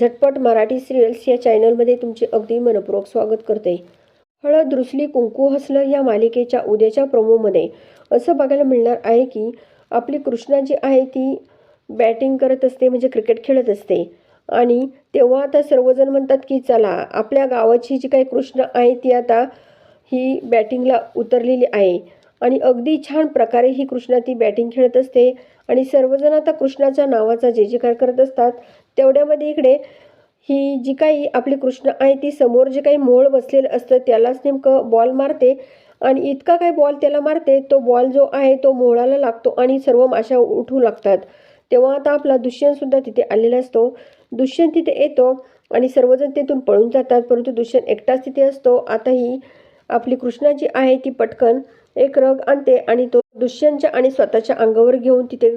झटपट मराठी सिरियल्स या चॅनलमध्ये तुमचे अगदी मनपूर्वक स्वागत करते. हळद रुसली कुंकू हसलं या मालिकेच्या उद्याच्या प्रोमोमध्ये असं बघायला मिळणार आहे की आपली कृष्णा जी आहे ती बॅटिंग करत असते म्हणजे क्रिकेट खेळत असते. आणि तेव्हा आता सर्वजण म्हणतात की चला आपल्या गावाची जी काही कृष्णा आहे ती आता ही बॅटिंगला उतरलेली आहे. आणि अगदी छान प्रकारे ही कृष्णा ती बॅटिंग खेळत असते. आणि सर्वजण आता कृष्णाच्या नावाचा जे जेकार करत असतात तेवढ्यामध्ये इकडे ही जी काही आपली कृष्ण आहे ती समोर जे काही मोळ बसलेलं असतं त्यालाच नेमकं बॉल मारते. आणि इतका काही बॉल त्याला मारते तो बॉल जो आहे तो मोहळाला लागतो आणि सर्व माशा उठू लागतात. तेव्हा आता आपला दुष्यंतसुद्धा तिथे आलेला असतो. दुष्यंत तिथे येतो आणि सर्वजण तिथून पळून जातात परंतु दुष्यंत एकटाच तिथे असतो. आता ही आपली कृष्णा जी आहे ती पटकन एक रग आणते आणि तो दुष्यंतच्या आणि स्वतःच्या अंगावर घेऊन तिथे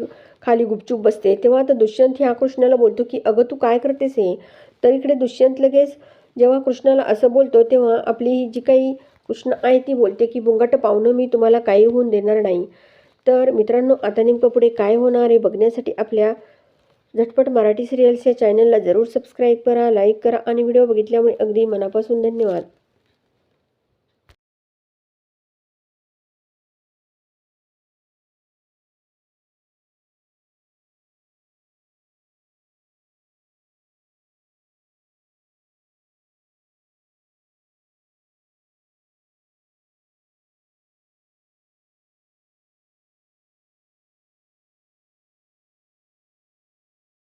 खाली गुपचूप बसते. तेव्हा आता दुष्यंत ह्या कृष्णाला बोलतो की अगं तू काय करतेस हे? तर इकडे दुष्यंत लगेच जेव्हा कृष्णाला असं बोलतो तेव्हा आपली जी काही कृष्ण आहे ती बोलते की बुंगाट पाहुणं मी तुम्हाला काही होऊन देणार नाही. तर मित्रांनो आता नेमकं पुढे काय होणार आहे बघण्यासाठी आपल्या झटपट मराठी सिरियल्स या चॅनलला जरूर सबस्क्राईब करा लाईक करा आणि व्हिडिओ बघितल्यामुळे अगदी मनापासून धन्यवाद.